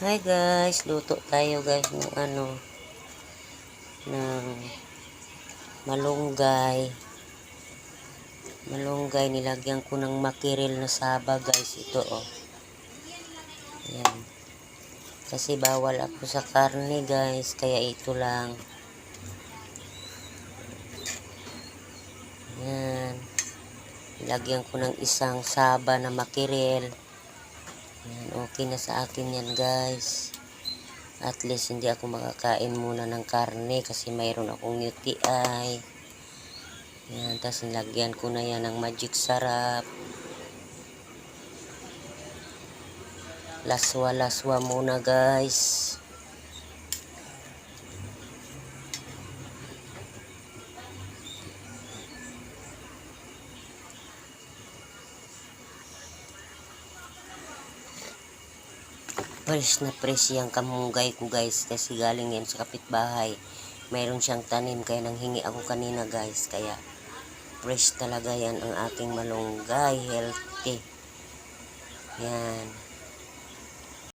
Hi guys, luto tayo guys ng ano ng malunggay. Malunggay nilagyan ko ng makiril na saba guys ito oh. Yan. Kasi bawal ako sa karne guys, kaya ito lang. Yan. Nilagyan ko ng isang saba na makiril. Yan, okay na sa akin yan guys. At least hindi ako makakain muna ng karne kasi mayroon akong UTI. Yan, tapos nilagyan ko na yan ng magic sarap. Laswa-laswa muna guys. Fresh na fresh yung kamunggay ko guys kasi galing yan sa kapitbahay. Mayroon siyang tanim kaya nang hingi ako kanina guys kaya fresh talaga yan ang aking malunggay healthy. Yan.